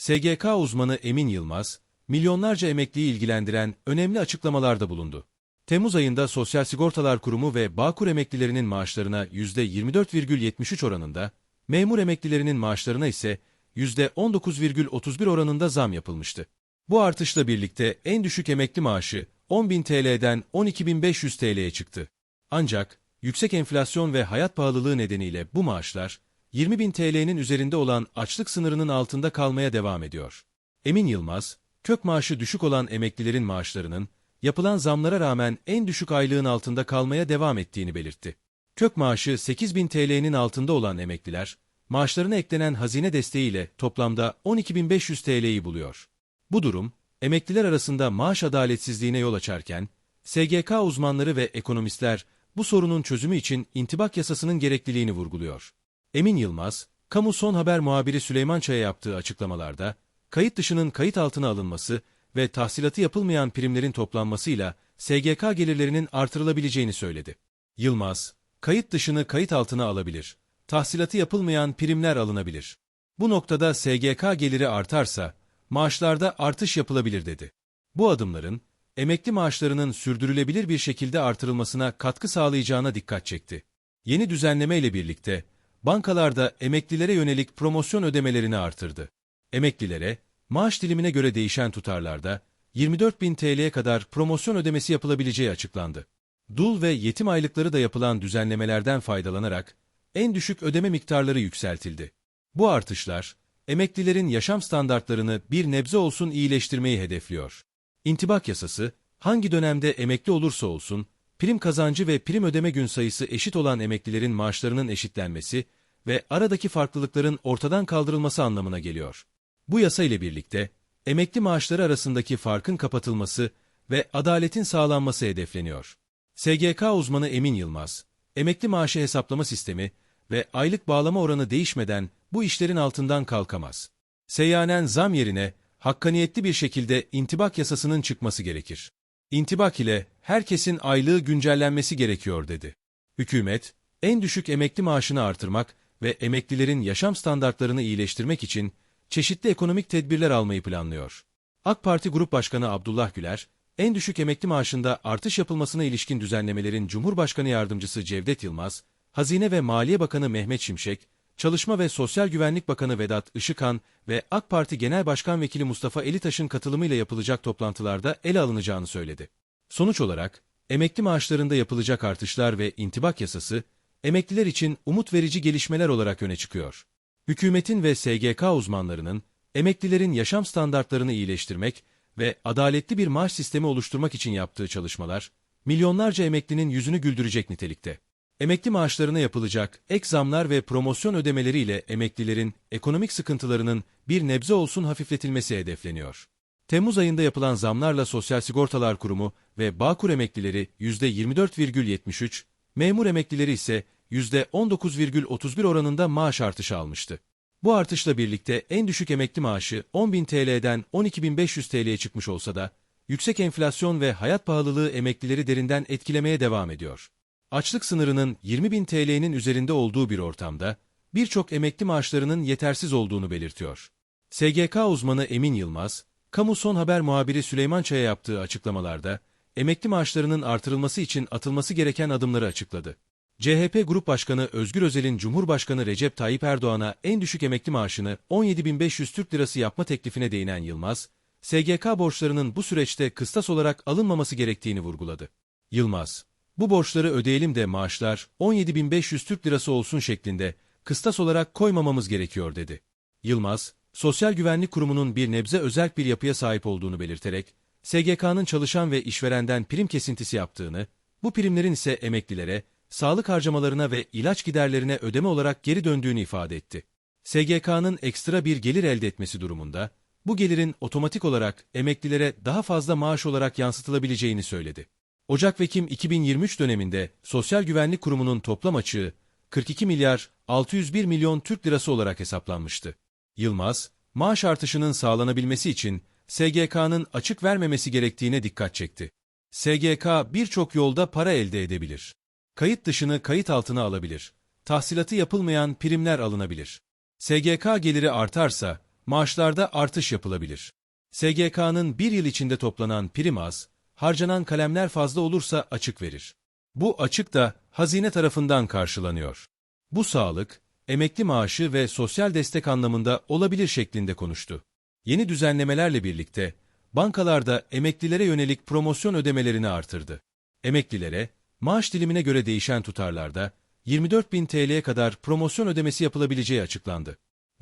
SGK uzmanı Emin Yılmaz, milyonlarca emekliyi ilgilendiren önemli açıklamalarda bulundu. Temmuz ayında Sosyal Sigortalar Kurumu ve Bağkur emeklilerinin maaşlarına %24,73 oranında, memur emeklilerinin maaşlarına ise %19,31 oranında zam yapılmıştı. Bu artışla birlikte en düşük emekli maaşı 10.000 TL'den 12.500 TL'ye çıktı. Ancak yüksek enflasyon ve hayat pahalılığı nedeniyle bu maaşlar 20.000 TL'nin üzerinde olan açlık sınırının altında kalmaya devam ediyor. Emin Yılmaz, kök maaşı düşük olan emeklilerin maaşlarının yapılan zamlara rağmen en düşük aylığın altında kalmaya devam ettiğini belirtti. Kök maaşı 8.000 TL'nin altında olan emekliler, maaşlarına eklenen hazine desteğiyle toplamda 12.500 TL'yi buluyor. Bu durum, emekliler arasında maaş adaletsizliğine yol açarken, SGK uzmanları ve ekonomistler bu sorunun çözümü için intibak yasasının gerekliliğini vurguluyor. Emin Yılmaz, Kamu Son Haber muhabiri Süleyman Çay'a yaptığı açıklamalarda, kayıt dışının kayıt altına alınması ve tahsilatı yapılmayan primlerin toplanmasıyla SGK gelirlerinin artırılabileceğini söyledi. Yılmaz, kayıt dışını kayıt altına alabilir, tahsilatı yapılmayan primler alınabilir. Bu noktada SGK geliri artarsa, maaşlarda artış yapılabilir dedi. Bu adımların, emekli maaşlarının sürdürülebilir bir şekilde artırılmasına katkı sağlayacağına dikkat çekti. Yeni düzenleme ile birlikte, bankalarda emeklilere yönelik promosyon ödemelerini artırdı. Emeklilere, maaş dilimine göre değişen tutarlarda 24 bin TL'ye kadar promosyon ödemesi yapılabileceği açıklandı. Dul ve yetim aylıkları da yapılan düzenlemelerden faydalanarak en düşük ödeme miktarları yükseltildi. Bu artışlar, emeklilerin yaşam standartlarını bir nebze olsun iyileştirmeyi hedefliyor. İntibak yasası, hangi dönemde emekli olursa olsun, prim kazancı ve prim ödeme gün sayısı eşit olan emeklilerin maaşlarının eşitlenmesi ve aradaki farklılıkların ortadan kaldırılması anlamına geliyor. Bu yasa ile birlikte, emekli maaşları arasındaki farkın kapatılması ve adaletin sağlanması hedefleniyor. SGK uzmanı Emin Yılmaz, emekli maaşı hesaplama sistemi ve aylık bağlama oranı değişmeden bu işlerin altından kalkamaz. Seyyanen zam yerine hakkaniyetli bir şekilde intibak yasasının çıkması gerekir. İntibak ile herkesin aylığı güncellenmesi gerekiyor dedi. Hükümet, en düşük emekli maaşını artırmak ve emeklilerin yaşam standartlarını iyileştirmek için çeşitli ekonomik tedbirler almayı planlıyor. AK Parti Grup Başkanı Abdullah Güler, en düşük emekli maaşında artış yapılmasına ilişkin düzenlemelerin Cumhurbaşkanı Yardımcısı Cevdet Yılmaz, Hazine ve Maliye Bakanı Mehmet Şimşek, Çalışma ve Sosyal Güvenlik Bakanı Vedat Işıkhan ve AK Parti Genel Başkan Vekili Mustafa Elitaş'ın katılımıyla yapılacak toplantılarda ele alınacağını söyledi. Sonuç olarak, emekli maaşlarında yapılacak artışlar ve intibak yasası, emekliler için umut verici gelişmeler olarak öne çıkıyor. Hükümetin ve SGK uzmanlarının, emeklilerin yaşam standartlarını iyileştirmek ve adaletli bir maaş sistemi oluşturmak için yaptığı çalışmalar, milyonlarca emeklinin yüzünü güldürecek nitelikte. Emekli maaşlarına yapılacak ek zamlar ve promosyon ödemeleriyle emeklilerin ekonomik sıkıntılarının bir nebze olsun hafifletilmesi hedefleniyor. Temmuz ayında yapılan zamlarla Sosyal Sigortalar Kurumu ve Bağkur emeklileri %24,73, memur emeklileri ise %19,31 oranında maaş artışı almıştı. Bu artışla birlikte en düşük emekli maaşı 10.000 TL'den 12.500 TL'ye çıkmış olsa da, yüksek enflasyon ve hayat pahalılığı emeklileri derinden etkilemeye devam ediyor. Açlık sınırının 20.000 TL'nin üzerinde olduğu bir ortamda, birçok emekli maaşlarının yetersiz olduğunu belirtiyor. SGK uzmanı Emin Yılmaz, Kamu Son Haber muhabiri Süleyman Çay'a yaptığı açıklamalarda, emekli maaşlarının artırılması için atılması gereken adımları açıkladı. CHP Grup Başkanı Özgür Özel'in Cumhurbaşkanı Recep Tayyip Erdoğan'a en düşük emekli maaşını 17.500 Türk Lirası yapma teklifine değinen Yılmaz, SGK borçlarının bu süreçte kıstas olarak alınmaması gerektiğini vurguladı. Yılmaz, bu borçları ödeyelim de maaşlar 17.500 Türk Lirası olsun şeklinde kıstas olarak koymamamız gerekiyor dedi. Yılmaz, Sosyal Güvenlik Kurumu'nun bir nebze özel bir yapıya sahip olduğunu belirterek, SGK'nın çalışan ve işverenden prim kesintisi yaptığını, bu primlerin ise emeklilere, sağlık harcamalarına ve ilaç giderlerine ödeme olarak geri döndüğünü ifade etti. SGK'nın ekstra bir gelir elde etmesi durumunda, bu gelirin otomatik olarak emeklilere daha fazla maaş olarak yansıtılabileceğini söyledi. Ocak ve Ekim 2023 döneminde Sosyal Güvenlik Kurumu'nun toplam açığı 42 milyar 601 milyon Türk lirası olarak hesaplanmıştı. Yılmaz, maaş artışının sağlanabilmesi için SGK'nın açık vermemesi gerektiğine dikkat çekti. SGK birçok yolda para elde edebilir. Kayıt dışını kayıt altına alabilir. Tahsilatı yapılmayan primler alınabilir. SGK geliri artarsa, maaşlarda artış yapılabilir. SGK'nın bir yıl içinde toplanan prim az, harcanan kalemler fazla olursa açık verir. Bu açık da hazine tarafından karşılanıyor. Bu sağlık, emekli maaşı ve sosyal destek anlamında olabilir şeklinde konuştu. Yeni düzenlemelerle birlikte bankalarda emeklilere yönelik promosyon ödemelerini artırdı. Emeklilere, maaş dilimine göre değişen tutarlarda 24 bin TL'ye kadar promosyon ödemesi yapılabileceği açıklandı.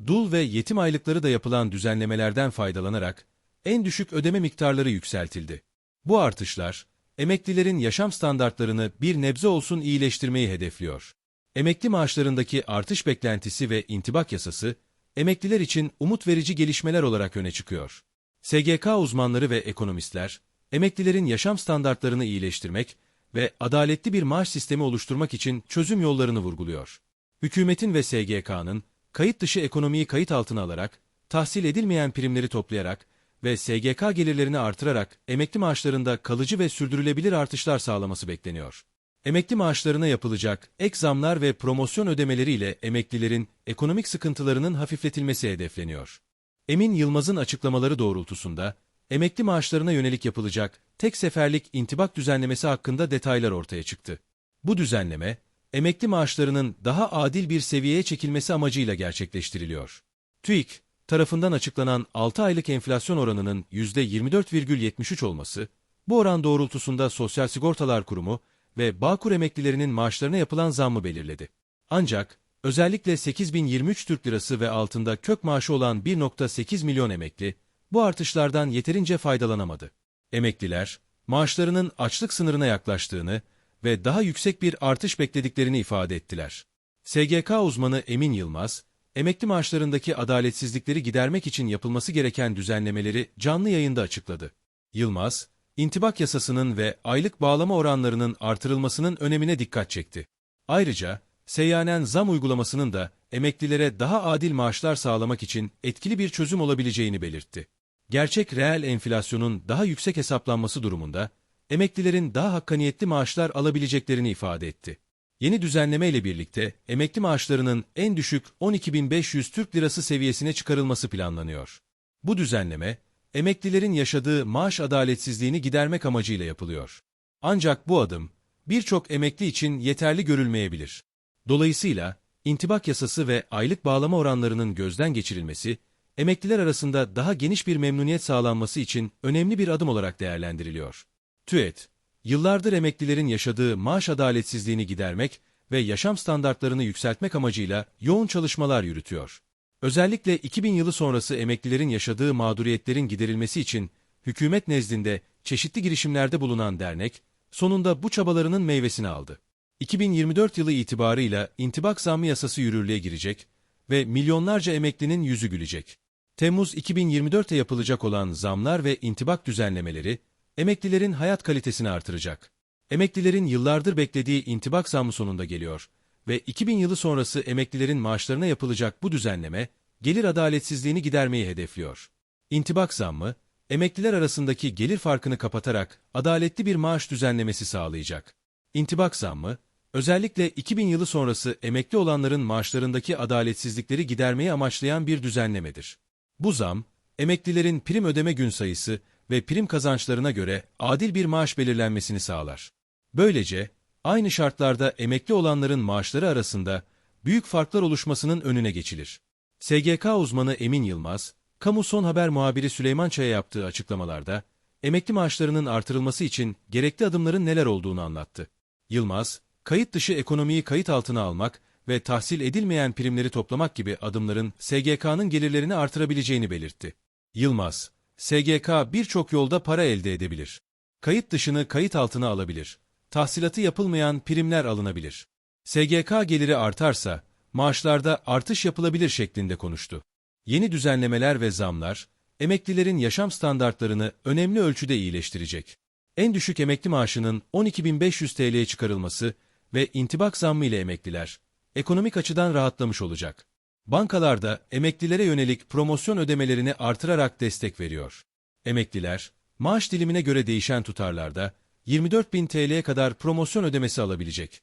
Dul ve yetim aylıkları da yapılan düzenlemelerden faydalanarak en düşük ödeme miktarları yükseltildi. Bu artışlar, emeklilerin yaşam standartlarını bir nebze olsun iyileştirmeyi hedefliyor. Emekli maaşlarındaki artış beklentisi ve intibak yasası, emekliler için umut verici gelişmeler olarak öne çıkıyor. SGK uzmanları ve ekonomistler, emeklilerin yaşam standartlarını iyileştirmek ve adaletli bir maaş sistemi oluşturmak için çözüm yollarını vurguluyor. Hükümetin ve SGK'nın kayıt dışı ekonomiyi kayıt altına alarak, tahsil edilmeyen primleri toplayarak ve SGK gelirlerini artırarak emekli maaşlarında kalıcı ve sürdürülebilir artışlar sağlaması bekleniyor. Emekli maaşlarına yapılacak ek zamlar ve promosyon ödemeleriyle emeklilerin ekonomik sıkıntılarının hafifletilmesi hedefleniyor. Emin Yılmaz'ın açıklamaları doğrultusunda, emekli maaşlarına yönelik yapılacak tek seferlik intibak düzenlemesi hakkında detaylar ortaya çıktı. Bu düzenleme, emekli maaşlarının daha adil bir seviyeye çekilmesi amacıyla gerçekleştiriliyor. TÜİK, tarafından açıklanan 6 aylık enflasyon oranının %24,73 olması, bu oran doğrultusunda Sosyal Sigortalar Kurumu ve Bağkur emeklilerinin maaşlarına yapılan zammı belirledi. Ancak özellikle 8023 Türk Lirası ve altında kök maaşı olan 1.8 milyon emekli bu artışlardan yeterince faydalanamadı. Emekliler, maaşlarının açlık sınırına yaklaştığını ve daha yüksek bir artış beklediklerini ifade ettiler. SGK uzmanı Emin Yılmaz, emekli maaşlarındaki adaletsizlikleri gidermek için yapılması gereken düzenlemeleri canlı yayında açıkladı. Yılmaz, intibak yasasının ve aylık bağlama oranlarının artırılmasının önemine dikkat çekti. Ayrıca, seyyanen zam uygulamasının da emeklilere daha adil maaşlar sağlamak için etkili bir çözüm olabileceğini belirtti. Gerçek reel enflasyonun daha yüksek hesaplanması durumunda, emeklilerin daha hakkaniyetli maaşlar alabileceklerini ifade etti. Yeni düzenleme ile birlikte emekli maaşlarının en düşük 12.500 Türk Lirası seviyesine çıkarılması planlanıyor. Bu düzenleme, emeklilerin yaşadığı maaş adaletsizliğini gidermek amacıyla yapılıyor. Ancak bu adım, birçok emekli için yeterli görülmeyebilir. Dolayısıyla, intibak yasası ve aylık bağlama oranlarının gözden geçirilmesi, emekliler arasında daha geniş bir memnuniyet sağlanması için önemli bir adım olarak değerlendiriliyor. TÜET, yıllardır emeklilerin yaşadığı maaş adaletsizliğini gidermek ve yaşam standartlarını yükseltmek amacıyla yoğun çalışmalar yürütüyor. Özellikle 2000 yılı sonrası emeklilerin yaşadığı mağduriyetlerin giderilmesi için hükümet nezdinde çeşitli girişimlerde bulunan dernek, sonunda bu çabalarının meyvesini aldı. 2024 yılı itibarıyla intibak zammı yasası yürürlüğe girecek ve milyonlarca emeklinin yüzü gülecek. Temmuz 2024'te yapılacak olan zamlar ve intibak düzenlemeleri, emeklilerin hayat kalitesini artıracak. Emeklilerin yıllardır beklediği intibak zammı sonunda geliyor ve 2000 yılı sonrası emeklilerin maaşlarına yapılacak bu düzenleme, gelir adaletsizliğini gidermeyi hedefliyor. İntibak zammı, emekliler arasındaki gelir farkını kapatarak adaletli bir maaş düzenlemesi sağlayacak. İntibak zammı, özellikle 2000 yılı sonrası emekli olanların maaşlarındaki adaletsizlikleri gidermeyi amaçlayan bir düzenlemedir. Bu zam, emeklilerin prim ödeme gün sayısı ve prim kazançlarına göre adil bir maaş belirlenmesini sağlar. Böylece, aynı şartlarda emekli olanların maaşları arasında büyük farklar oluşmasının önüne geçilir. SGK uzmanı Emin Yılmaz, Kamu Son Haber muhabiri Süleyman Çay'a yaptığı açıklamalarda, emekli maaşlarının artırılması için gerekli adımların neler olduğunu anlattı. Yılmaz, kayıt dışı ekonomiyi kayıt altına almak ve tahsil edilmeyen primleri toplamak gibi adımların SGK'nın gelirlerini artırabileceğini belirtti. Yılmaz, SGK birçok yolda para elde edebilir. Kayıt dışını kayıt altına alabilir. Tahsilatı yapılmayan primler alınabilir. SGK geliri artarsa, maaşlarda artış yapılabilir şeklinde konuştu. Yeni düzenlemeler ve zamlar, emeklilerin yaşam standartlarını önemli ölçüde iyileştirecek. En düşük emekli maaşının 12.500 TL'ye çıkarılması ve intibak zammı ile emekliler, ekonomik açıdan rahatlamış olacak. Bankalarda emeklilere yönelik promosyon ödemelerini artırarak destek veriyor. Emekliler, maaş dilimine göre değişen tutarlarda 24 bin TL'ye kadar promosyon ödemesi alabilecek.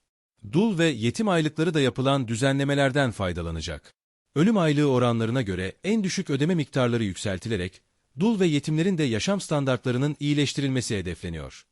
Dul ve yetim aylıkları da yapılan düzenlemelerden faydalanacak. Ölüm aylığı oranlarına göre en düşük ödeme miktarları yükseltilerek, dul ve yetimlerin de yaşam standartlarının iyileştirilmesi hedefleniyor.